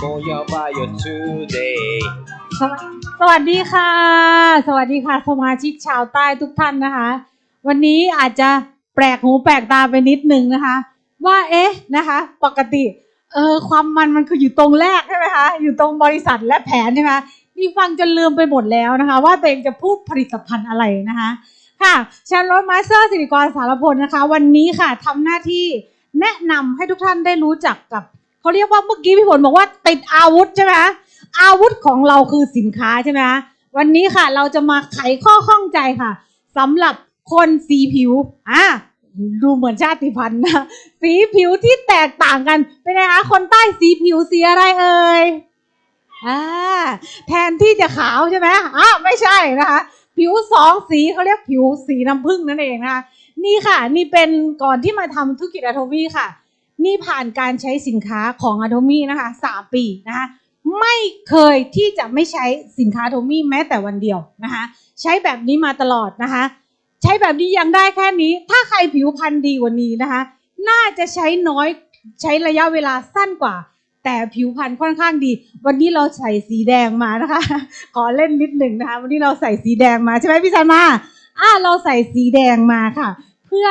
for your bio today สวสวัสดีค่ะ สวัสดีค่ะ สมาชิกชาวใต้ทุกท่านนะคะ วันนี้อาจจะแปลกหูแปลกตาไปนิดนึงนะคะ ว่าเอ๊ะนะคะ ปกติเออความมันมันคืออยู่ตรงแรกใช่ไหมคะอยู่ตรงบริษัทและแผนใช่ไหมนี่ฟังจนลืมไปหมดแล้วนะคะ ว่าตัวเองจะพูดผลิตภัณฑ์อะไรนะคะ ค่ะชันรถมาสเตอร์สิริกรสารพลนะคะ วันนี้ค่ะทำหน้าที่แนะนำให้ทุกท่านได้รู้จักกับ เขาเรียกว่าเมื่อกี้พี่ผลบอกว่าติดอาวุธใช่ไหมอาวุธของเราคือสินค้าใช่ไหมวันนี้ค่ะเราจะมาไขข้อข้องใจค่ะสำหรับคนสีผิวอะดูเหมือนชาติพันธุ์นะสีผิวที่แตกต่างกันเป็นไงคะคนใต้สีผิวสีอะไรเอ่ยอ่าแทนที่จะขาวใช่ไหมอะไม่ใช่นะคะ ผิวสองสีเขาเรียกผิวสีน้ำผึ้งนั่นเองนะคะนี่ค่ะ นี่เป็นก่อนที่มาทำธุรกิจอะโทมี่ค่ะ นี่ผ่านการใช้สินค้าของอะโทมี่นะคะสามปีนะคะไม่เคยที่จะไม่ใช้สินค้าโทมี่แม้แต่วันเดียวนะคะใช้แบบนี้มาตลอดนะคะ ใช้แบบนี้ยังได้แค่นี้ ถ้าใครผิวพรรณดีกว่านี้นะคะ น่าจะใช้น้อยใช้ระยะเวลาสั้นกว่า แต่ผิวพรรณค่อนข้างดี วันนี้เราใส่สีแดงมานะคะ ขอเล่นนิดหนึ่งนะคะ วันนี้เราใส่สีแดงมาใช่ไหมพี่ซันมาอ่าเราใส่สีแดงมาค่ะ เพื่อ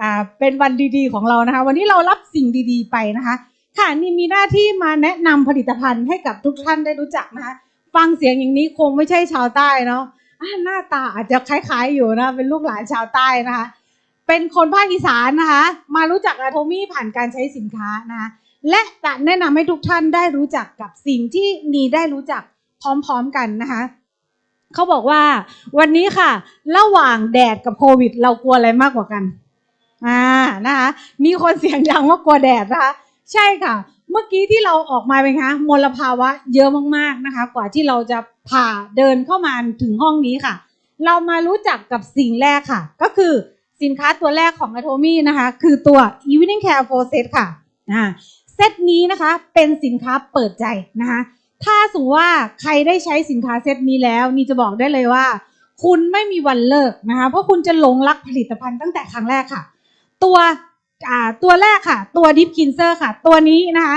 อเป็นวันดีๆของเรานะคะ วันนี้เรารับสิ่งดีๆไปนะคะ ค่ะนี่มีหน้าที่มาแนะนำผลิตภัณฑ์ให้กับทุกท่านได้รู้จักนะคะ ฟังเสียงอย่างนี้คงไม่ใช่ชาวใต้เนาะหน้าตาอาจจะคล้ายๆอยู่นะเป็นลูกหลานชาวใต้นะคะ เป็นคนภาคอีสานนะคะ มารู้จักอะโทมี่ผ่านการใช้สินค้านะคะและจะแนะนำให้ทุกท่านได้รู้จักกับสิ่งที่นีได้รู้จักพร้อมๆกันนะคะ เขาบอกว่า วันนี้ค่ะ ระหว่างแดดกับโควิด เรากลัวอะไรมากกว่ากัน อ่านะคะมีคนเสียงดังว่ากลัวแดดนะคะ ใช่ค่ะ เมื่อกี้ที่เราออกมาเป็นคะมลภาวะเยอะมากๆนะคะ กว่าที่เราจะผ่าเดินเข้ามาถึงห้องนี้ค่ะ เรามารู้จักกับสิ่งแรกค่ะ ก็คือสินค้าตัวแรกของ Atomy นะคะ คือตัว Evening Care for Set ค่ะอ่าเซตนี้นะคะเป็นสินค้าเปิดใจนะคะ ถ้าสมมติว่าใครได้ใช้สินค้าเซตนี้แล้ว นี่จะบอกได้เลยว่า คุณไม่มีวันเลิกนะคะ เพราะคุณจะหลงรักผลิตภัณฑ์ตั้งแต่ครั้งแรกค่ะ ตัวตัวแรกค่ะ ตัว Deep Cleanser ค่ะ ตัวนี้นะคะ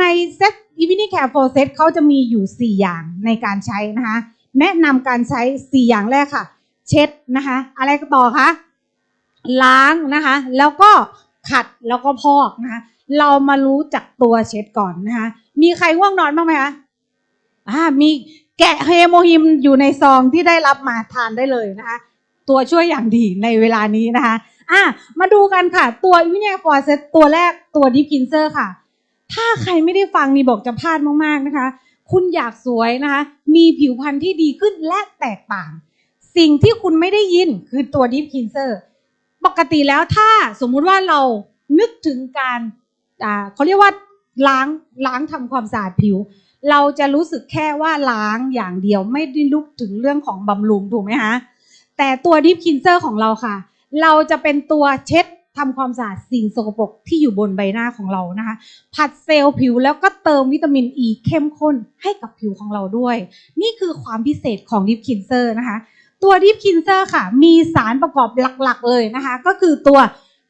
ในเซ็ต Evening Care for Set เขาจะมีอยู่ 4 อย่างในการใช้นะคะ แนะนำการใช้ 4 อย่างแรกค่ะ เช็ดนะคะ อะไรก็ต่อคะล้างนะคะ แล้วก็ขัดแล้วก็พอกนะคะ เรามารู้จักตัวเช็ดก่อนนะคะ มีใครง่วงนอนบ้างไหมคะ อ่ามีแกะเฮโมฮิมอยู่ในซองที่ได้รับมาทานได้เลยนะคะตัวช่วยอย่างดีในเวลานี้นะคะอะมาดูกันค่ะ ตัววิเนียฟอร์เซตตัวแรกตัวดิฟกินเซอร์ค่ะ ถ้าใครไม่ได้ฟังนี่บอกจะพลาดมากๆนะคะ คุณอยากสวยนะคะ มีผิวพรรณที่ดีขึ้นและแตกต่าง สิ่งที่คุณไม่ได้ยินคือตัวดิฟกินเซอร์ปกติแล้วถ้าสมมุติว่าเรานึกถึงการอ่าเขาเรียกว่าล้างล้างทำความสะอาดผิว เราจะรู้สึกแค่ว่าล้างอย่างเดียวไม่ได้ลุกถึงเรื่องของบำรุงถูกไหมคะแต่ตัวดิฟคินเซอร์ของเราค่ะ เราจะเป็นตัวเช็ดทำความสะอาดสิ่งสกปรกที่อยู่บนใบหน้าของเรานะคะ ผัดเซลล์ผิวแล้วก็เติมวิตามินอ e ีเข้มข้นให้กับผิวของเราด้วย นี่คือความพิเศษของดิฟคินเซอร์นะคะ ตัวดิฟคินเซอร์ค่ะ มีสารประกอบหลักๆเลยนะคะ ก็คือตัว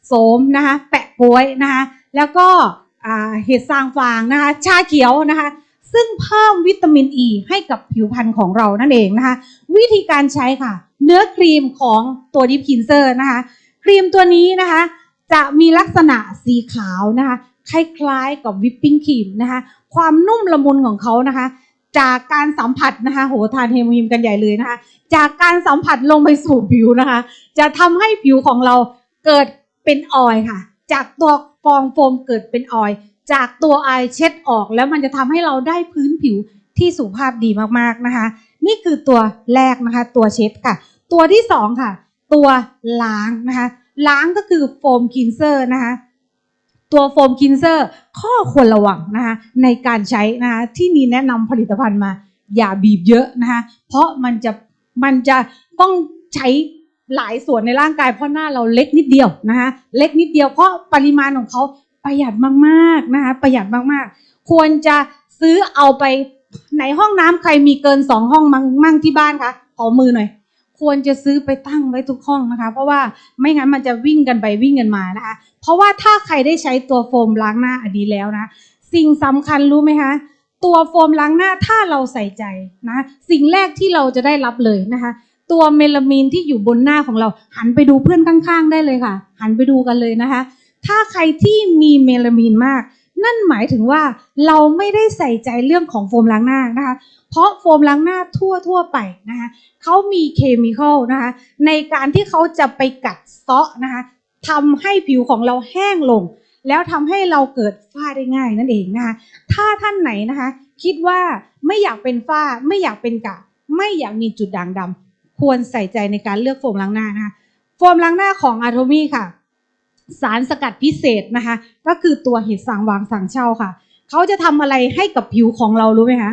โสมนะคะ แปะก้วยนะคะ แล้วก็เห็ดซางฟางนะคะ ชาเขียวนะคะ ซึ่งเพิ่มวิตามินอ e ีให้กับผิวพรรณของเรานั่นเองนะคะ วิธีการใช้ค่ะ เนื้อครีมของตัวดิฟคินเซอร์นะคะ ครีมตัวนี้นะคะ จะมีลักษณะสีขาวนะคะ คล้ายๆกับวิปปิ้งครีมนะคะ ความนุ่มละมุนของเขานะคะ จากการสัมผัสนะคะ โหทานเฮมิมกันใหญ่เลยนะคะ จากการสัมผัสลงไปสู่ผิวนะคะ จะทำให้ผิวของเราเกิดเป็นออยค่ะ จากตัวฟองโฟมเกิดเป็นออย จากตัวไอเช็ดออกแล้วมันจะทำให้เราได้พื้นผิวที่สุภาพดีมากๆนะคะ นี่คือตัวแรกนะคะตัวเช็ดค่ะ ตัวที่สองค่ะ ตัวล้างนะคะ ล้างก็คือโฟมคินเซอร์นะคะตัวโฟมคินเซอร์ข้อควรระวังนะคะในการใช้นะคะที่นี่แนะนำผลิตภัณฑ์มาอย่าบีบเยอะนะคะเพราะมันจะมันจะต้องใช้หลายส่วนในร่างกายเพราะหน้าเราเล็กนิดเดียวนะคะเล็กนิดเดียวเพราะปริมาณของเขา ประหยัดมากๆนะคะประหยัดมากๆ ควรจะซื้อเอาไปในห้องน้ำใครมีเกินสองห้องมั่งมั่งที่บ้านคะขอมือหน่อย ควรจะซื้อไปตั้งไว้ทุกห้องนะคะ เพราะว่าไม่งั้นมันจะวิ่งกันไปวิ่งกันมานะคะ เพราะว่าถ้าใครได้ใช้ตัวโฟมล้างหน้าอันนี้แล้วนะ สิ่งสำคัญรู้ไหมคะตัวโฟมล้างหน้าถ้าเราใส่ใจนะสิ่งแรกที่เราจะได้รับเลยนะคะ ตัวเมลามีนที่อยู่บนหน้าของเราหันไปดูเพื่อนข้างๆ ได้เลยค่ะ หันไปดูกันเลยนะคะ ถ้าใครที่มีเมลามีนมาก นั่นหมายถึงว่าเราไม่ได้ใส่ใจเรื่องของโฟมล้างหน้านะคะ เพราะโฟมล้างหน้าทั่วทั่วไปนะคะเขามีเคมีคอลนะคะ ในการที่เขาจะไปกัดเซาะนะคะทำให้ผิวของเราแห้งลง แล้วทำให้เราเกิดฝ้าได้ง่ายนั่นเองนะคะถ้าท่านไหนนะคะ คิดว่าไม่อยากเป็นฝ้าไม่อยากเป็นกะ ไม่อยากมีจุดด่างดำควรใส่ใจในการเลือกโฟมล้างหน้านะคะโฟมล้างหน้าของอาโทมี่ค่ะ สารสกัดพิเศษนะคะ ก็คือตัวเห็ดสางวางสางเช่าค่ะ เขาจะทำอะไรให้กับผิวของเรารู้ไหมคะ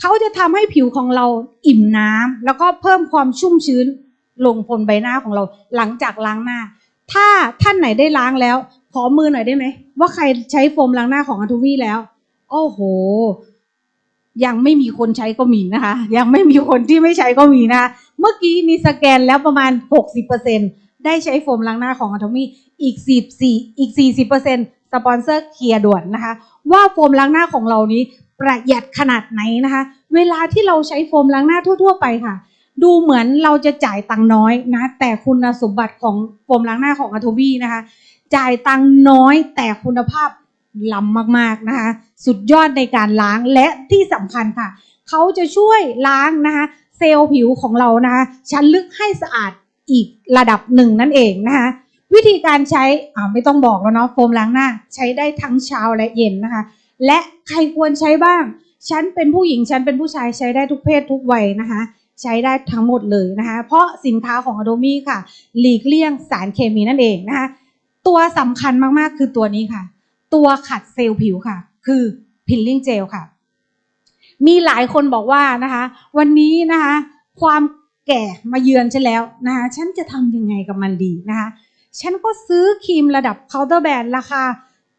เขาจะทำให้ผิวของเราอิ่มน้ำแล้วก็เพิ่มความชุ่มชื้นลงบนใบหน้าของเราหลังจากล้างหน้า ถ้าท่านไหนได้ล้างแล้ว ขอมือหน่อยได้ไหม ว่าใครใช้โฟมล้างหน้าของอาทูวี่แล้ว โอ้โห ยังไม่มีคนใช้ก็มีนะคะ ยังไม่มีคนที่ไม่ใช้ก็มีนะคะเมื่อกี้มีสแกนแล้วประมาณ 60%ได้ใช้โฟมล้างหน้าของอาโทมี่ อีก44อีก 40%สปอนเซอร์เคลียร์ด่วนนะคะ ว่าโฟมล้างหน้าของเรานี้ประหยัดขนาดไหนนะคะ เวลาที่เราใช้โฟมล้างหน้าทั่ว ๆ ไปค่ะ ดูเหมือนเราจะจ่ายตังน้อยนะ แต่คุณสมบัติของโฟมล้างหน้าของอาโทบี้นะคะ จ่ายตังน้อยแต่คุณภาพล้ำมากๆนะคะ สุดยอดในการล้างและที่สำคัญค่ะ เขาจะช่วยล้างนะคะ เซลล์ผิวของเรานะคะชั้นลึกให้สะอาดอีกระดับหนึ่งนั่นเองนะคะ วิธีการใช้อ่าไม่ต้องบอกแล้วเนาะโฟมล้างหน้า ใช้ได้ทั้งเช้าและเย็นนะคะ และใครควรใช้บ้าง ฉันเป็นผู้หญิงฉันเป็นผู้ชายใช้ได้ทุกเพศทุกวัยนะคะ ใช้ได้ทั้งหมดเลยนะคะ เพราะสินค้าของ a อ o มี่ค่ะ หลีกเลี่ยงสารเคมีนั่นเองนะคะ ตัวสำคัญมากๆคือตัวนี้ค่ะ ตัวขัดเซลล์ผิวค่ะ คือพิลลิ่งเจลค่ะ มีหลายคนบอกว่านะคะ วันนี้นะคะ ความแก่มาเยือนฉันแล้วนะคะ ฉันจะทำยังไงกับมันดีนะคะ ฉันก็ซื้อครีมระดับเคาน์เตอร์แบรนด์ราคา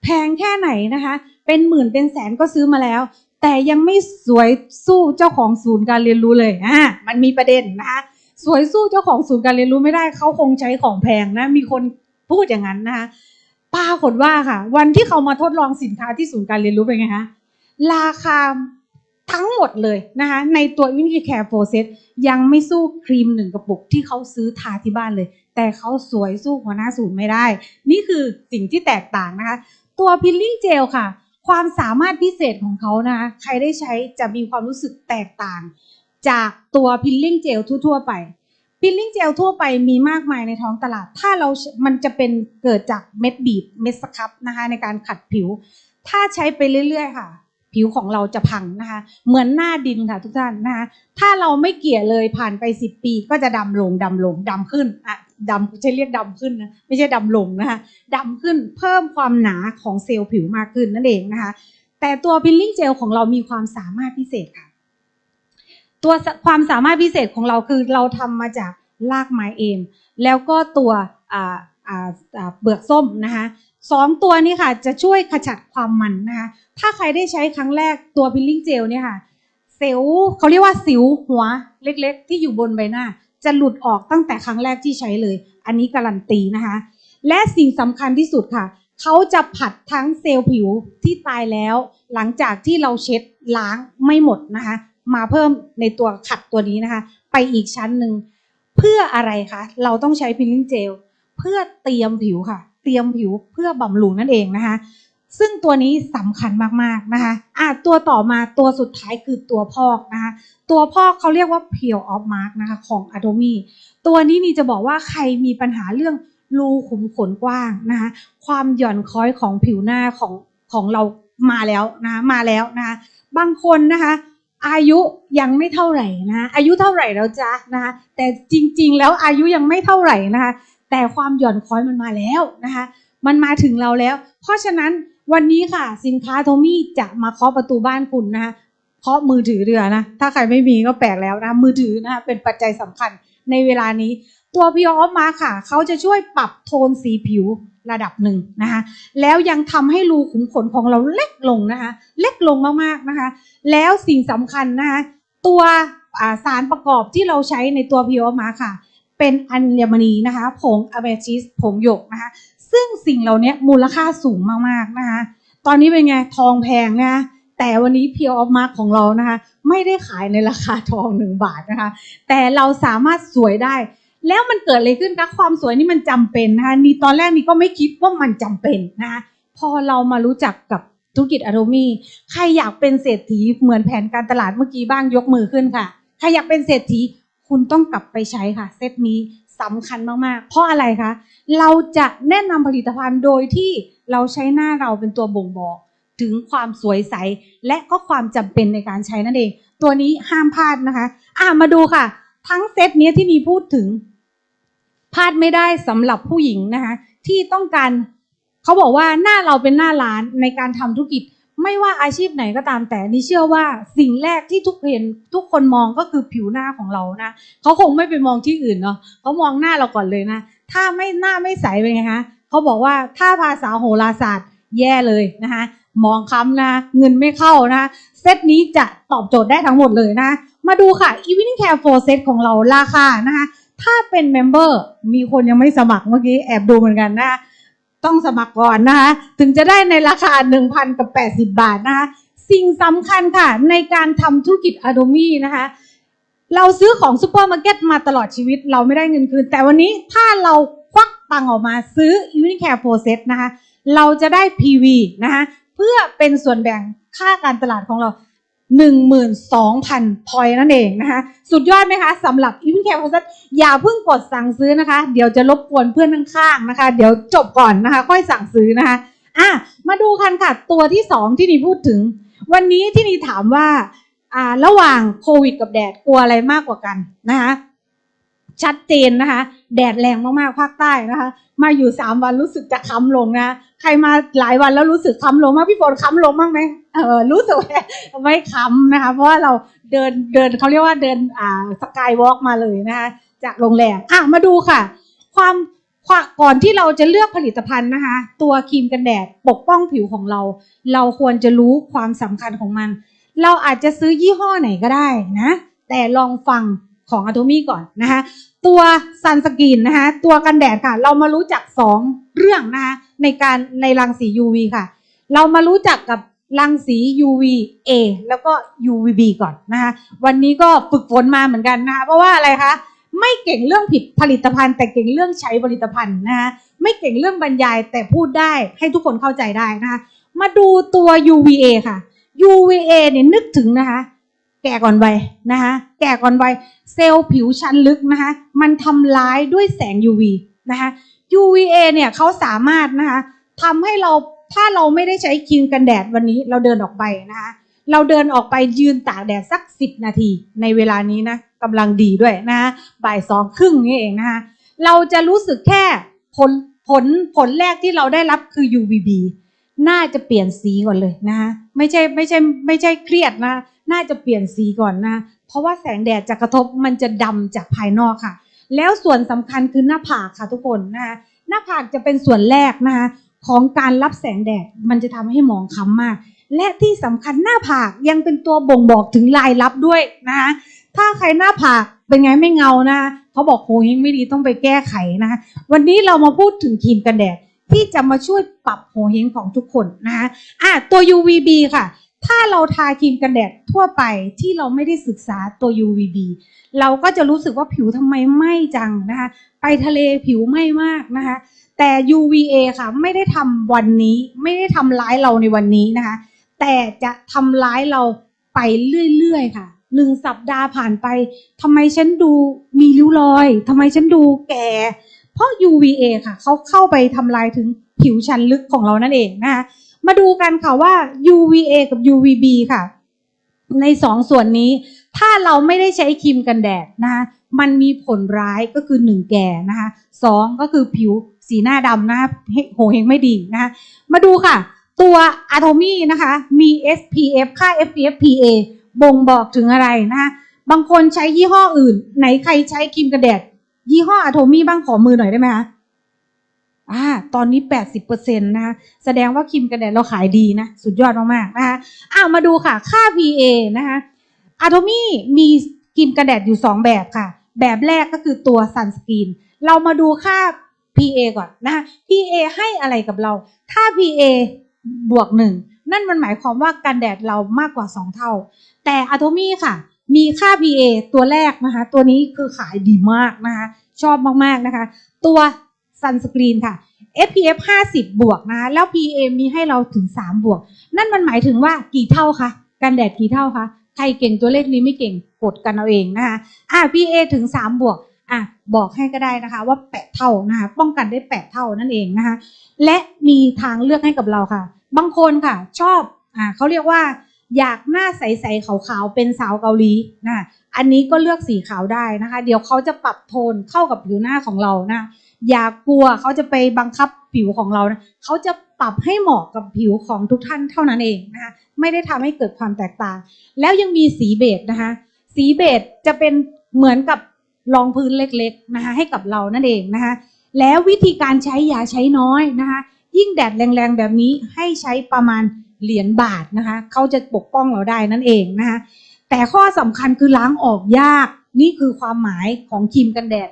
แพงแค่ไหนนะคะ เป็นหมื่นเป็นแสนก็ซื้อมาแล้ว แต่ยังไม่สวยสู้เจ้าของศูนย์การเรียนรู้เลยอ่ามันมีประเด็นนะคะสวยสู้เจ้าของศูนย์การเรียนรู้ไม่ได้เขาคงใช้ของแพงนะ มีคนพูดอย่างนั้นนะคะปรากฏว่าค่ะ วันที่เขามาทดลองสินค้าที่ศูนย์การเรียนรู้เป็นไงคะราคา ทั้งหมดเลยนะคะในตัววินิแคร์โฟเซตยังไม่สู้ครีมหนึ่งกระปุกที่เขาซื้อทาที่บ้านเลย แต่เขาสวยสู้หัวหน้าศูนย์ไม่ได้ นี่คือสิ่งที่แตกต่างนะคะ ตัวพิลลิ่งเจลค่ะ ความสามารถพิเศษของเขานะคะใครได้ใช้จะมีความรู้สึกแตกต่าง จากตัวพิลลิ่งเจลทั่ว ๆ ไปพิลลิ่งเจลทั่วไปมีมากมายในท้องตลาด ถ้าเรา มันจะเป็นเกิดจากเม็ดบีบเม็ดสครับนะคะในการขัดผิว ถ้าใช้ไปเรื่อย ๆ ค่ะ ผิวของเราจะพังนะคะ เหมือนหน้าดินค่ะทุกท่านนะคะถ้าเราไม่เกี่ยเลยผ่านไปสิบปีก็จะดำลงดำลงดำขึ้นอะดำใช่เรียกดำขึ้นนะไม่ใช่ดำลงนะคะดำขึ้นเพิ่มความหนาของเซลล์ผิวมากขึ้นนั่นเองนะคะ แต่ตัวพิลลิ่งเจลของเรามีความสามารถพิเศษค่ะ ตัวความสามารถพิเศษของเราคือเราทำมาจากรากไม้เองแล้วก็ตัวเปลือกส้มนะคะ สองตัวนี้ค่ะจะช่วยขจัดความมันนะคะ ถ้าใครได้ใช้ครั้งแรกตัวพิลลิ่งเจลเนี่ยค่ะเซลเขาเรียกว่าสิวหัวเล็กๆ ที่อยู่บนใบหน้า จะหลุดออกตั้งแต่ครั้งแรกที่ใช้เลย อันนี้การันตีนะคะ และสิ่งสำคัญที่สุดค่ะ เขาจะผัดทั้งเซลล์ผิวที่ตายแล้ว หลังจากที่เราเช็ดล้างไม่หมดนะคะ มาเพิ่มในตัวขัดตัวนี้นะคะ ไปอีกชั้นหนึ่งเพื่ออะไรคะเราต้องใช้พิลลิ่งเจลเพื่อเตรียมผิวค่ะ รียมผิวเพื่อบำรุงนั่นเองนะคะ ซึ่งตัวนี้สำคัญมากๆนะคะอะตัวต่อมาตัวสุดท้ายคือตัวพอกนะคะ ตัวพอกเขาเรียกว่า Peel of Mark นะคะของ Adomi ตัวนี้นี่จะบอกว่าใครมีปัญหาเรื่องรูขุมขนกว้างนะคะ ความหย่อนคล้อยของผิวหน้าของของเรามาแล้วนะคะมาแล้วนะคะ บางคนนะคะอายุยังไม่เท่าไหร่นะะอายุเท่าไหร่แล้วจ๊ะนะคะแต่จริงๆ แล้วอายุยังไม่เท่าไหร่นะคะ แต่ความหย่อนคล้อยมันมาแล้วนะคะ มันมาถึงเราแล้ว เพราะฉะนั้นวันนี้ค่ะ สินค้าโทมี่จะมาเคาะประตูบ้านคุณนะคะเคาะมือถือเรือนะ ถ้าใครไม่มีก็แปลกแล้วนะมือถือนะคะเป็นปัจจัยสำคัญในเวลานี้ ตัวพิออฟมาค่ะ เขาจะช่วยปรับโทนสีผิวระดับหนึ่งนะคะ แล้วยังทำให้รูขุมขนของเราเล็กลงนะคะ เล็กลงมากๆนะคะ แล้วสิ่งสำคัญนะคะตัวสารประกอบที่เราใช้ในตัวพิออฟมาค่ะ เป็นอัญมณีนะคะ ผงอะเมทิสผงหยกนะคะ ซึ่งสิ่งเหล่านี้มูลค่าสูงมากๆนะคะ ตอนนี้เป็นไงทองแพงนะคะแต่วันนี้ Pure of Mark ของเรานะคะ ไม่ได้ขายในราคาทองหนึ่งบาทนะคะ แต่เราสามารถสวยได้ แล้วมันเกิดอะไรขึ้นคะความสวยนี่มันจำเป็นนะคะนี่ตอนแรกนี่ก็ไม่คิดว่ามันจำเป็นนะคะพอเรามารู้จักกับธุรกิจอ t โ m มีใครอยากเป็นเศรษฐีเหมือนแผนการตลาดเมื่อกี้บ้างยกมือขึ้นค่ะ ใครอยากเป็นเศรษฐี คุณต้องกลับไปใช้ค่ะ เซตนี้สำคัญมากๆ เพราะอะไรคะ เราจะแนะนำผลิตภัณฑ์โดยที่เราใช้หน้าเราเป็นตัวบ่งบอก ถึงความสวยใส และก็ความจำเป็นในการใช้นั่นเอง ตัวนี้ห้ามพลาดนะคะ อะมาดูค่ะ ทั้งเซตเนี้ยที่นีพูดถึงพลาดไม่ได้สำหรับผู้หญิงนะคะ ที่ต้องการเขาบอกว่าหน้าเราเป็นหน้าร้านในการทำธุรกิจ ไม่ว่าอาชีพไหนก็ตามแต่นี่เชื่อว่าสิ่งแรกที่ทุกเห็นทุกคนมองก็คือผิวหน้าของเรานะเขาคงไม่ไปมองที่อื่นเนาะเขามองหน้าเราก่อนเลยนะ ถ้าไม่หน้าไม่ใสเป็นไงคะเขาบอกว่าถ้าภาษาโหราศาสตร์แย่เลยนะคะมองค้ำนะเงินไม่เข้านะเซตนี้จะตอบโจทย์ได้ทั้งหมดเลยนะ มาดูค่ะ Evening Care 4 Set ของเราราคานะคะถ้าเป็นเมมเบอร์มีคนยังไม่สมัครเมื่อกี้แอบดูเหมือนกันนะคะ ต้องสมัครก่อนนะคะ ถึงจะได้ในราคา 1,000กับ80 บาทนะคะ สิ่งสำคัญค่ะ ในการทำธุรกิจอะโดมี่นะคะ เราซื้อของซูเปอร์มาร์เก็ตมาตลอดชีวิต เราไม่ได้เงินคืน แต่วันนี้ถ้าเราควักตังออกมาซื้อ Evening Care 4 Set นะคะ เราจะได้ PV นะคะ เพื่อเป็นส่วนแบ่งค่าการตลาดของเรา 12,000พอยนั่นเองนะคะสุดยอดไหมคะสำหรับ e v e n Care Process อย่าเพิ่งกดสั่งซื้อนะคะ เดี๋ยวจะรบกวนเพื่อนข้างๆนะคะ เดี๋ยวจบก่อนนะคะ ค่อยสั่งซื้อนะคะอะมาดูกันค่ะ ตัวที่สองที่นีพูดถึง วันนี้ที่นีถามว่าอ่าระหว่างโควิดกับแดดกลัวอะไรมากกว่ากันนะคะชัดเจนนะคะ แดดแรงมากๆภาคใต้นะคะ มาอยู่สามวันรู้สึกจะค้ำลงนะ ใครมาหลายวันแล้วรู้สึกค้ำลงมากพี่ฝนค้ำลงบ้างไหมเออรู้สึกไม่ค้ำนะคะ เพราะว่าเราเดินเดินเขาเรียกว่าเดินอ่าสกายวอล์กมาเลยนะคะ จากโรงแรมอะมาดูค่ะความความก่อนที่เราจะเลือกผลิตภัณฑ์นะคะ ตัวครีมกันแดดปกป้องผิวของเรา เราควรจะรู้ความสำคัญของมัน เราอาจจะซื้อยี่ห้อไหนก็ได้นะ แต่ลองฟังของอะโ m มี่ก่อนนะคะ ตัวซันสกินนะคะ ตัวกันแดดค่ะ เรามารู้จักสองเรื่องนะคะ ในการในรังสี UV ค่ะ เรามารู้จักกับรังสี UVA แล้วก็ UVB ก่อนนะคะวันนี้ก็ฝึกฝนมาเหมือนกันนะคะเพราะว่าอะไรคะไม่เก่งเรื่องผิดผลิตภัณฑ์ แต่เก่งเรื่องใช้ผลิตภัณฑ์นะคะไม่เก่งเรื่องบรรยายแต่พูดได้ให้ทุกคนเข้าใจได้นะคะมาดูตัว UVA ค่ะ UVA เนี่ยนึกถึงนะคะ แก่ก่อนวัยนะคะแก่ก่อนวัยเซลล์ผิวชั้นลึกนะคะมันทำร้ายด้วยแสง UV นะคะ UVA เนี่ยเขาสามารถนะคะทำให้เราถ้าเราไม่ได้ใช้ครีมกันแดดวันนี้เราเดินออกไปนะคะเราเดินออกไปยืนตากแดดสักสิบนาทีในเวลานี้นะกำลังดีด้วยนะคะบ่ายสองครึ่งนี่เองนะคะเราจะรู้สึกแค่ผลผลผลแรกที่เราได้รับคือ UVB น่าจะเปลี่ยนสีก่อนเลยนะคะไม่ใช่ไม่ใช่ไม่ใช่เครียดนะ น่าจะเปลี่ยนสีก่อนนะ เพราะว่าแสงแดดจะกระทบมันจะดำจากภายนอกค่ะ แล้วส่วนสำคัญคือหน้าผากค่ะทุกคนนะคะหน้าผากจะเป็นส่วนแรกนะคะของการรับแสงแดดมันจะทำให้หมองคล้ำมาก และที่สำคัญหน้าผากยังเป็นตัวบ่งบอกถึงลายลับด้วยนะคะถ้าใครหน้าผากเป็นไงไม่เงานะเขาบอกโหเฮงไม่ดีต้องไปแก้ไขนะคะวันนี้เรามาพูดถึงครีมกันแดดที่จะมาช่วยปรับโหเฮงของทุกคนนะคะอะตัว UVB ค่ะ ถ้าเราทาครีมกันแดดทั่วไปที่เราไม่ได้ศึกษาตัว UVB เราก็จะรู้สึกว่าผิวทำไมไหม้จังนะคะ ไปทะเลผิวไหม้มากนะคะ แต่ UVA ค่ะไม่ได้ทำวันนี้ไม่ได้ทำร้ายเราในวันนี้นะคะ แต่จะทำร้ายเราไปเรื่อยๆค่ะหนึ่งสัปดาห์ผ่านไปทำไมฉันดูมีริ้วรอยทำไมฉันดูแก่ เพราะ UVA ค่ะเขาเข้าไปทำลายถึงผิวชั้นลึกของเรานั่นเองนะคะ มาดูกันค่ะว่า UVA กับ UVB ค่ะ ในสองส่วนนี้ ถ้าเราไม่ได้ใช้ครีมกันแดดนะคะมันมีผลร้ายก็คือหนึ่งแก่นะคะสองก็คือผิวสีหน้าดำนะคะโหเฮงไม่ดีนะคะมาดูค่ะ ตัว Atomy นะคะมี SPF ค่า SPF PA บ่งบอกถึงอะไรนะคะบางคนใช้ยี่ห้ออื่น ไหนใครใช้ครีมกันแดด ยี่ห้อ Atomy บ้างขอมือหน่อยได้ไหมคะ อ่าตอนนี้แปดสิบเปอร์เซ็นต์นะคะแสดงว่าครีมกันแดดเราขายดีนะ สุดยอดมากๆนะคะอ้าวมาดูค่ะค่า PA นะคะอะโทมี่มีครีมกันแดดอยู่สองแบบค่ะ แบบแรกก็คือตัวซันสกรีนเรามาดูค่า PA ก่อนนะคะ PA ให้อะไรกับเราค่า PA บวกหนึ่งนั่นมันหมายความว่ากันแดดเรามากกว่า 2 เท่า แต่อะโทมี่ค่ะ มีค่า PA ตัวแรกนะคะ ตัวนี้คือขายดีมากนะคะ ชอบมากๆนะคะ ตัว ซันสกรีนค่ะ SPF 50 บวกนะคะแล้ว PA มีให้เราถึง 3 บวก นั่นมันหมายถึงว่ากี่เท่าคะกันแดดกี่เท่าคะใครเก่งตัวเลขนี้ไม่เก่งกดกันเอาเองนะคะอะ PA ถึง 3 บวกอะบอกให้ก็ได้นะคะว่า 8 เท่านะคะป้องกันได้ 8 เท่านั่นเองนะคะและมีทางเลือกให้กับเราค่ะ บางคนค่ะ ชอบอ่าเขาเรียกว่าอยากหน้าใสๆขาวๆเป็นสาวเกาหลีนะอันนี้ก็เลือกสีขาวได้นะคะ เดี๋ยวเขาจะปรับโทนเข้ากับผิวหน้าของเรานะ อย่ากลัวเขาจะไปบังคับผิวของเรานะเขาจะปรับให้เหมาะกับผิวของทุกท่านเท่านั้นเองนะคะไม่ได้ทำให้เกิดความแตกต่าง แล้วยังมีสีเบจนะคะ สีเบจจะเป็นเหมือนกับรองพื้นเล็กๆนะคะให้กับเรานั่นเองนะคะแล้ววิธีการใช้อย่าใช้น้อยนะคะยิ่งแดดแรงๆแบบนี้ให้ใช้ประมาณเหรียญบาทนะคะเขาจะปกป้องเราได้นั่นเองนะคะแต่ข้อสำคัญคือล้างออกยากนี่คือความหมายของครีมกันแดด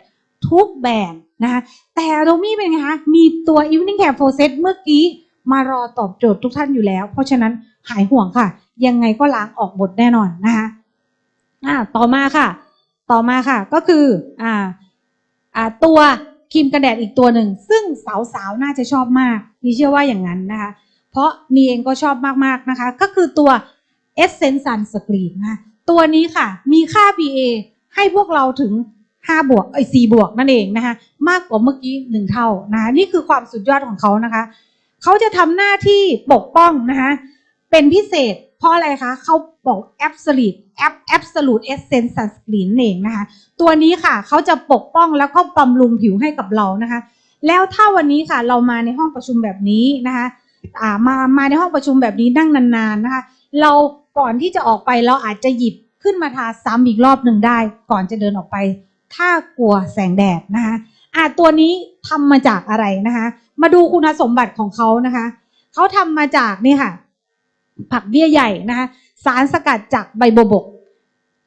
ทุกแบรนด์ นะคะแต่โรมี่เป็นไงคะมีตัว Evening Care Process เมื่อกี้มารอตอบโจทย์ทุกท่านอยู่แล้ว เพราะฉะนั้นหายห่วงค่ะ ยังไงก็ล้างออกหมดแน่นอนนะคะอ่าต่อมาค่ะ ต่อมาค่ะก็คืออ่าอ่าตัวครีมกันแดดอีกตัวหนึ่ง ซึ่งสาวๆ น่าจะชอบมากนี่เชื่อว่าอย่างนั้นนะคะ เพราะนี่เองก็ชอบมากๆนะคะ ก็คือตัว Essence Sun Screen นะคะตัวนี้ค่ะ มีค่า PA ให้พวกเราถึง 5บวกไอ้4บวกนั่นเองนะคะมากกว่าเมื่อกี้1เท่านะคะนี่คือความสุดยอดของเขานะคะเขาจะทำหน้าที่ปกป้องนะคะเป็นพิเศษ เพราะอะไรคะเขาบอก absolute absolute essence sunscreen เองนะคะตัวนี้ค่ะเขาจะปกป้องแล้วก็บำรุงผิวให้กับเรานะคะ แล้วถ้าวันนี้ค่ะเรามาในห้องประชุมแบบนี้นะคะามามาในห้องประชุมแบบนี้นั่งนานๆนะคะ เราก่อนที่จะออกไปเราอาจจะหยิบขึ้นมาทาซ้ำอีกรอบหนึ่งได้ ก่อนจะเดินออกไป ถ้ากลัวแสงแดดนะคะอ่าตัวนี้ทำมาจากอะไรนะคะ มาดูคุณสมบัติของเขานะคะเขาทำมาจากนี่ค่ะ ผักเบี้ยใหญ่นะคะสารสกัดจากใบบวบก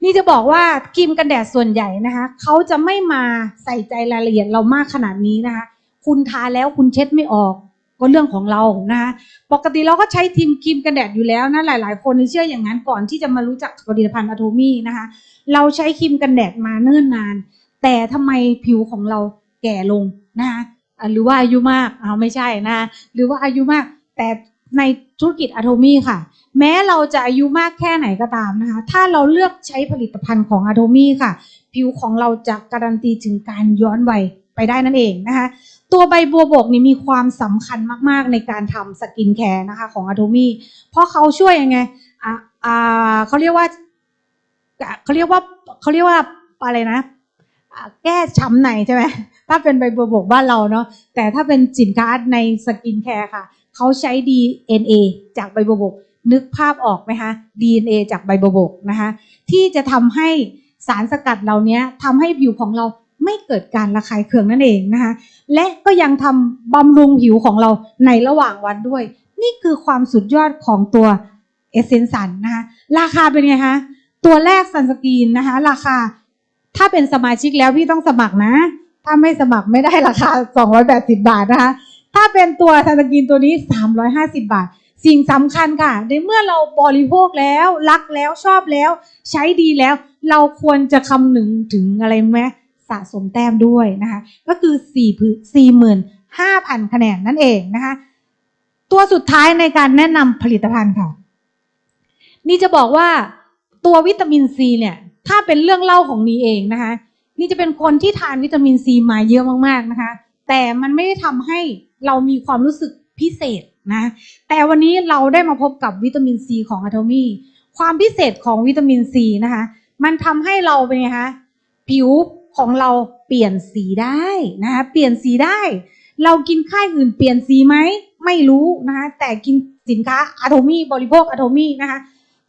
นี่จะบอกว่าครีมกันแดดส่วนใหญ่นะคะเขาจะไม่มาใส่ใจรายละเอียดเรามากขนาดนี้นะคะ คุณทาแล้วคุณเช็ดไม่ออก ก็เรื่องของเรานะคะปกติเราก็ใช้ทีมครีมกันแดดอยู่แล้วนะหลาย ๆ คนเชื่ออย่างนั้นก่อนที่จะมารู้จักผลิตภัณฑ์อะโทมี่นะคะ เราใช้ครีมกันแดดมาเนิ่นนาน แต่ทำไมผิวของเราแก่ลงนะคะอะหรือว่าอายุมากเอาไม่ใช่นะ หรือว่าอายุมาก แต่ในธุรกิจอะโทมี่ค่ะ แม้เราจะอายุมากแค่ไหนก็ตามนะคะ ถ้าเราเลือกใช้ผลิตภัณฑ์ของอะโทมี่ค่ะ ผิวของเราจะการันตีถึงการย้อนวัยไปได้นั่นเองนะคะ ตัวใบบัวบกนี่มีความสำคัญมากๆในการทำสกินแคร์นะคะของอะโทมี่ เพราะเขาช่วยยังไงอ่าอ่าเขาเรียกว่าเขาเรียกว่าเขาเรียกว่าอะไรนะแก้ช้ำในใช่ไหมถ้าเป็นใบบัวบกบ้านเราเนาะแต่ถ้าเป็นสินค้าในสกินแคร์ค่ะ เขาใช้ DNA จากใบบัวบก นึกภาพออกไหมคะ DNA จากใบบัวบกนะคะ ที่จะทำให้สารสกัดเหล่านี้ทำให้ผิวของเรา ไม่เกิดการระคายเคืองนั่นเองนะคะและก็ยังทำบำรุงผิวของเราในระหว่างวันด้วย นี่คือความสุดยอดของตัวเอเซนสันนะคะราคาเป็นไงคะตัวแรกซันสกีนนะคะราคาถ้าเป็นสมาชิกแล้วพี่ต้องสมัครนะ ถ้าไม่สมัครไม่ได้ราคา 280 บาทนะคะถ้าเป็นตัวซันสกีนตัวนี้ 350 บาท สิ่งสำคัญค่ะ ในเมื่อเราบริโภคแล้ว รักแล้วชอบแล้ว ใช้ดีแล้ว เราควรจะคำนึงถึงอะไรไหม สะสมแต้มด้วยนะคะก็คือ4พื้น45,000 คะแนนนั่นเองนะคะตัวสุดท้ายในการแนะนำผลิตภัณฑ์ค่ะ นี่จะบอกว่าตัววิตามินซีเนี่ย ถ้าเป็นเรื่องเล่าของนีเองนะคะ นี่จะเป็นคนที่ทานวิตามินซีมาเยอะมากๆนะคะ แต่มันไม่ได้ทำให้เรามีความรู้สึกพิเศษนะ แต่วันนี้เราได้มาพบกับวิตามินซีของอะโทมี่ความพิเศษของวิตามินซีนะคะ มันทำให้เราเป็นไงคะผิว ของเราเปลี่ยนสีได้นะคะเปลี่ยนสีได้ เรากินค่ายอื่นเปลี่ยนสีไหมไม่รู้นะคะแต่กินสินค้าอะโทมี่บริโภคอะโทมี่นะคะ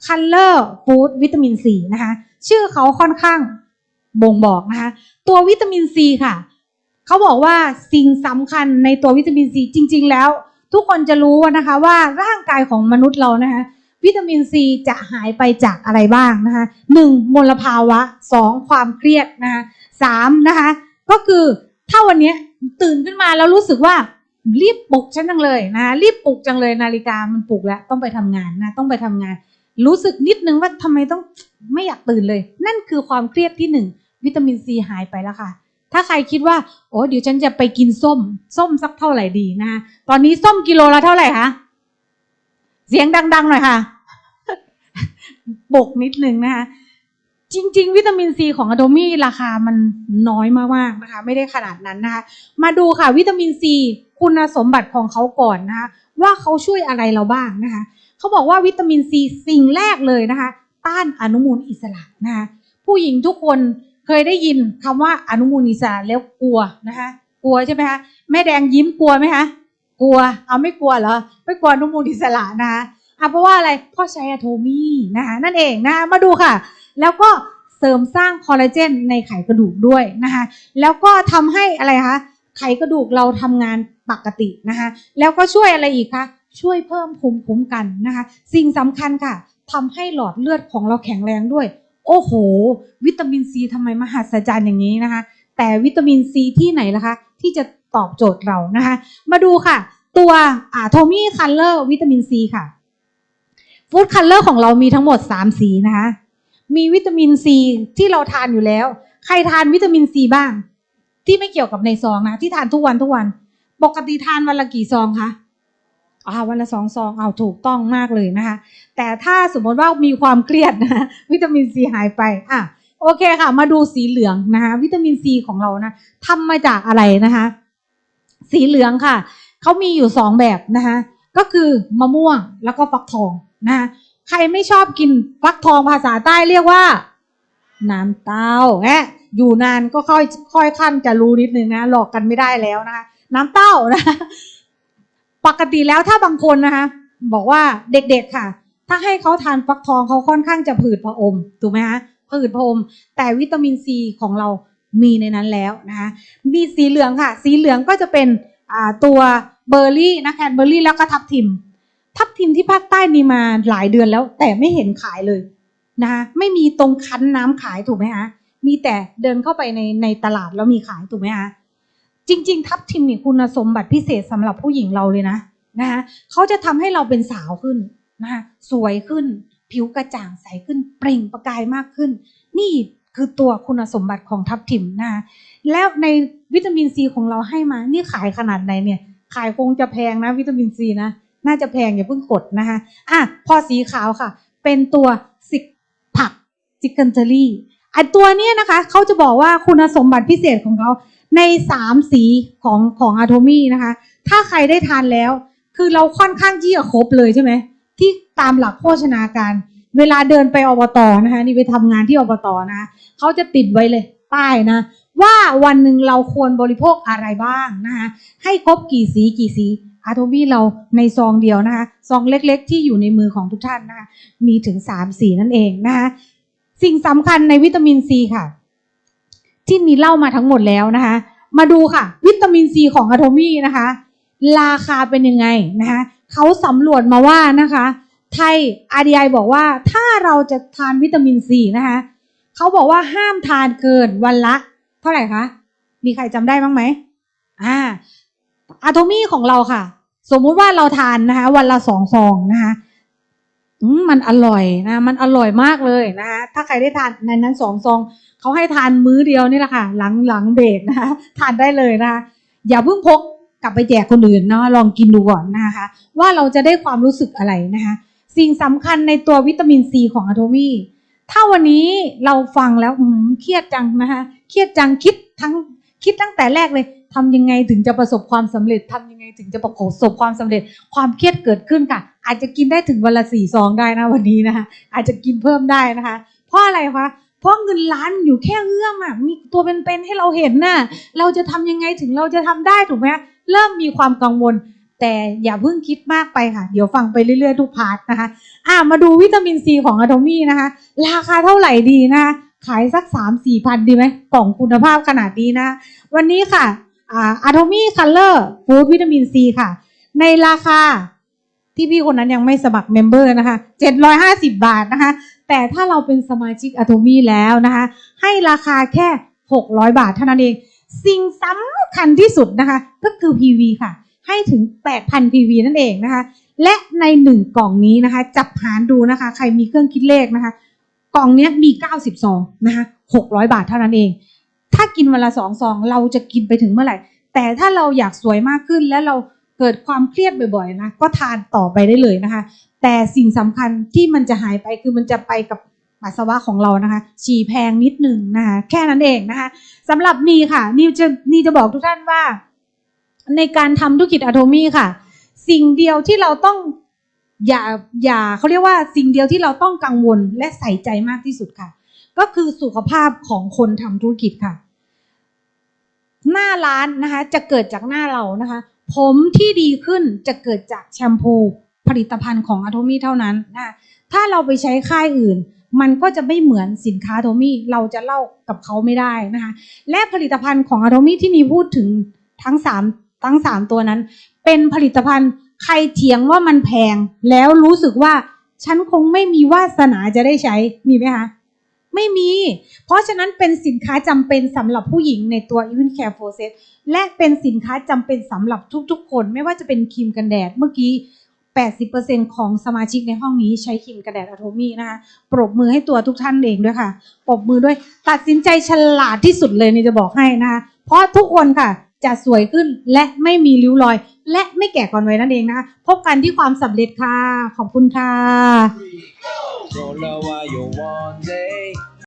Color Food วิตามินซีนะคะชื่อเขาค่อนข้างบ่งบอกนะคะตัววิตามินซีค่ะเขาบอกว่าสิ่งสำคัญในตัววิตามินซีจริง ๆ แล้ว ทุกคนจะรู้นะคะว่าร่างกายของมนุษย์เรานะคะวิตามินซีจะหายไปจากอะไรบ้างนะคะหนึ่งมลภาวะสองความเครียดนะคะสามนะคะ ก็คือถ้าวันนี้ตื่นขึ้นมาแล้วรู้สึกว่ารีบปลุกฉันจังเลยนะรีบปลุกจังเลยนาฬิกามันปลุกแล้วต้องไปทำงานนะต้องไปทำงาน รู้สึกนิดนึงว่าทำไมต้องไม่อยากตื่นเลย นั่นคือความเครียดที่หนึ่งวิตามินซีหายไปแล้วค่ะ ถ้าใครคิดว่า โอ้เดี๋ยวฉันจะไปกินส้ม ส้มสักเท่าไหร่ดีนะคะตอนนี้ส้มกิโลละเท่าไหร่คะเสียงดัง ๆ หน่อยค่ะบกนิดนึงนะคะ จริง ๆ วิตามินซีของอะโดมี่ราคามันน้อยมากๆนะคะ ไม่ได้ขนาดนั้นนะคะ มาดูค่ะวิตามินซีคุณสมบัติของเขาก่อนนะคะ ว่าเขาช่วยอะไรเราบ้างนะคะเขาบอกว่าวิตามินซีสิ่งแรกเลยนะคะ ต้านอนุมูลอิสระนะคะผู้หญิงทุกคนเคยได้ยินคำว่าอนุมูลอิสระแล้วกลัวนะคะ กลัวใช่ไหมคะแม่แดงยิ้มกลัวไหมคะกลัวเอาไม่กลัวเหรอไม่กลัวอนุมูลอิสระนะคะอะเพราะว่าอะไรเพราะใช้อะโทมี่นะคะนั่นเองนะคะมาดูค่ะ แล้วก็เสริมสร้างคอลลาเจนในไขกระดูกด้วยนะคะ แล้วก็ทำให้อะไรคะ ไขกระดูกเราทำงานปกตินะคะ แล้วก็ช่วยอะไรอีกคะ ช่วยเพิ่มภูมิคุ้มกันนะคะ สิ่งสำคัญค่ะทำให้หลอดเลือดของเราแข็งแรงด้วย โอ้โห วิตามินซีทำไมมหัศจรรย์อย่างนี้นะคะ แต่วิตามินซีที่ไหนล่ะคะ ที่จะตอบโจทย์เรานะคะ มาดูค่ะ ตัวอ่าโทมี่คัลเลอร์วิตามินซีค่ะฟู้ดคัลเลอร์ของเรามีทั้งหมด 3 สีนะคะ มีวิตามินซีที่เราทานอยู่แล้ว ใครทานวิตามินซีบ้าง ที่ไม่เกี่ยวกับในซองนะที่ทานทุกวันทุกวัน ปกติทานวันละกี่ซองคะอ่าวันละสองซองเอาถูกต้องมากเลยนะคะ แต่ถ้าสมมติว่ามีความเครียดนะวิตามินซีหายไปอะโอเคค่ะ มาดูสีเหลืองนะคะวิตามินซีของเรานะทำมาจากอะไรนะคะ สีเหลืองค่ะเขามีอยู่สองแบบนะคะก็คือมะม่วงแล้วก็ฟักทองนะคะ ใครไม่ชอบกินฟักทองภาษาใต้เรียกว่า น้ำเต้าแหะอยู่นานก็ค่อยค่อยขั้นจะรู้นิดนึงนะ หลอกกันไม่ได้แล้วนะคะน้ำเต้านะ ปกติแล้วถ้าบางคนนะคะ บอกว่าเด็กๆค่ะ ถ้าให้เขาทานฟักทองเขาค่อนข้างจะผืดผอมถูกไหมคะผืดผอมแต่วิตามินซีของเรามีในนั้นแล้วนะคะมีสีเหลืองค่ะ สีเหลืองก็จะเป็นตัวเบอร์รี่นะแคนเบอร์รี่แล้วก็ทับทิม ทับทิมที่ภาคใต้มีมาหลายเดือนแล้ว แต่ไม่เห็นขายเลยนะคะไม่มีตรงคั้นน้ำขายถูกไหมคะมีแต่เดินเข้าไปในในตลาดแล้วมีขายถูกไหมคะจริง ๆ ทับทิมนี่คุณสมบัติพิเศษสำหรับผู้หญิงเราเลยนะนะคะเขาจะทำให้เราเป็นสาวขึ้นนะคะสวยขึ้น ผิวกระจ่างใสขึ้น เปล่งประกายมากขึ้น นี่คือตัวคุณสมบัติของทับทิมนะคะแล้วในวิตามินซีของเราให้มา นี่ขายขนาดไหนเนี่ย ขายคงจะแพงนะวิตามินซีนะ น่าจะแพงอย่าเพิ่งกดนะคะอะพอสีขาวค่ะ เป็นตัวสิกผักซิกเกิลเจอรี่ไอตัวเนี้ยนะคะเขาจะบอกว่าคุณสมบัติพิเศษของเขาในสามสีของของอะโทมี่นะคะ ถ้าใครได้ทานแล้ว คือเราค่อนข้างที่จะครบเลยใช่ไหมที่ตามหลักโภชนาการ เวลาเดินไปอบตนะคะ นี่ไปทำงานที่อบตนะคะเขาจะติดไว้เลยป้ายนะ ว่าวันหนึ่งเราควรบริโภคอะไรบ้างนะคะให้ครบกี่สีกี่สี อาโทบี้เราในซองเดียวนะคะ ซองเล็กๆ ที่อยู่ในมือของทุกท่านนะคะ มีถึงสามสีนั่นเองนะคะ สิ่งสำคัญในวิตามินซีค่ะ ที่นี่เล่ามาทั้งหมดแล้วนะคะ มาดูค่ะ วิตามินซีของอะโทมี่นะคะ ราคาเป็นยังไงนะคะเขาสำรวจมาว่านะคะ ไทย RDI บอกว่าถ้าเราจะทานวิตามินซีนะคะเขาบอกว่าห้ามทานเกินวันละ เท่าไหร่คะ มีใครจำได้บ้างไหมอ่า อะโทมี่ของเราค่ะ สมมุติว่าเราทานนะคะ วันละสองซองนะคะมันอร่อยนะ มันอร่อยมากเลยนะคะถ้าใครได้ทานในนั้นสองซองเขาให้ทานมื้อเดียวนี่แหละค่ะ หลังหลังเบรกนะคะทานได้เลยนะคะอย่าเพิ่งพกกลับไปแจกคนอื่นเนาะลองกินดูก่อนนะคะ ว่าเราจะได้ความรู้สึกอะไรนะคะ สิ่งสำคัญในตัววิตามินซีของอะโทมี่ถ้าวันนี้เราฟังแล้วอืมเครียดจังนะคะเครียดจังคิดทั้งคิดตั้งแต่แรกเลย ทำยังไงถึงจะประสบความสำเร็จทำยังไงถึงจะประสบความสำเร็จ ความเครียดเกิดขึ้นค่ะ อาจจะกินได้ถึงวันละสี่ซองได้นะวันนี้นะคะอาจจะกินเพิ่มได้นะคะ เพราะอะไรคะเพราะเงินล้านอยู่แค่เอื้อมอะมีตัวเป็นๆให้เราเห็นน่ะเราจะทำยังไงถึงเราจะทำได้ถูกไหมเริ่มมีความกังวล แต่อย่าเพิ่งคิดมากไปค่ะ เดี๋ยวฟังไปเรื่อยๆทุกพาร์ทนะคะ อ่ามาดูวิตามินซีของอะโทมี่นะคะ ราคาเท่าไหร่ดีนะคะขายสักสามสี่พันดีไหมกล่องคุณภาพขนาดนี้นะ วันนี้ค่ะ อะโทมี่คัลเลอร์ฟูดวิตามินซีค่ะ ในราคาที่พี่คนนั้นยังไม่สมัครเมมเบอร์นะคะเจ็ดร้อยห้าสิบบาทนะคะ แต่ถ้าเราเป็นสมาชิกอะโทมี่แล้วนะคะ ให้ราคาแค่หกร้อยบาทเท่านั้นเอง สิ่งสำคัญที่สุดนะคะ ก็คือ PV ค่ะ ให้ถึง 8,000 PV นั่นเองนะคะ และในหนึ่งกล่องนี้นะคะ จับหารดูนะคะ ใครมีเครื่องคิดเลขนะคะ กล่องนี้มี 90 ซองนะคะ 600 บาทเท่านั้นเอง ถ้ากินวันละสองซองเราจะกินไปถึงเมื่อไหร่ แต่ถ้าเราอยากสวยมากขึ้นและเราเกิดความเครียดบ่อยๆนะก็ทานต่อไปได้เลยนะคะ แต่สิ่งสำคัญที่มันจะหายไปคือมันจะไปกับปัสสาวะของเรานะคะ ฉี่แพงนิดหนึ่งนะคะแค่นั้นเองนะคะสำหรับนีค่ะนีจะนีจะบอกทุกท่านว่า ในการทำธุรกิจอะโทมี่ค่ะ สิ่งเดียวที่เราต้องอย่าอย่าเขาเรียกว่าสิ่งเดียวที่เราต้องกังวลและใส่ใจมากที่สุดค่ะ ก็คือสุขภาพของคนทำธุรกิจค่ะ หน้าร้านนะคะจะเกิดจากหน้าเรานะคะ ผมที่ดีขึ้นจะเกิดจากแชมพูผลิตภัณฑ์ของอะโทมี่เท่านั้นนะคะถ้าเราไปใช้ค่ายอื่น มันก็จะไม่เหมือนสินค้าอะโทมี่เราจะเล่ากับเขาไม่ได้นะคะและผลิตภัณฑ์ของอะโทมี่ที่มีพูดถึงทั้งสามทั้งสามตัวนั้น เป็นผลิตภัณฑ์ใครเถียงว่ามันแพงแล้วรู้สึกว่าฉันคงไม่มีวาสนาจะได้ใช้มีไหมคะ ไม่มี เพราะฉะนั้นเป็นสินค้าจำเป็นสำหรับผู้หญิงในตัว Even Care f o r Set และเป็นสินค้าจำเป็นสำหรับทุกๆ คนไม่ว่าจะเป็นครีมกันแดดเมื่อกี้ 80%ของสมาชิกในห้องนี้ใช้ครีมกันแดดอะโทมี่นะคะ ปรบมือให้ตัวทุกท่านเองด้วยค่ะ ปรบมือด้วย ตัดสินใจฉลาดที่สุดเลยนี่จะบอกให้นะคะ เพราะทุกคนค่ะ จะสวยขึ้นและไม่มีริ้วรอย และไม่แก่ก่อนวัยนั่นเองนะคะพบกันที่ความสำเร็จค่ะ ขอบคุณค่ะ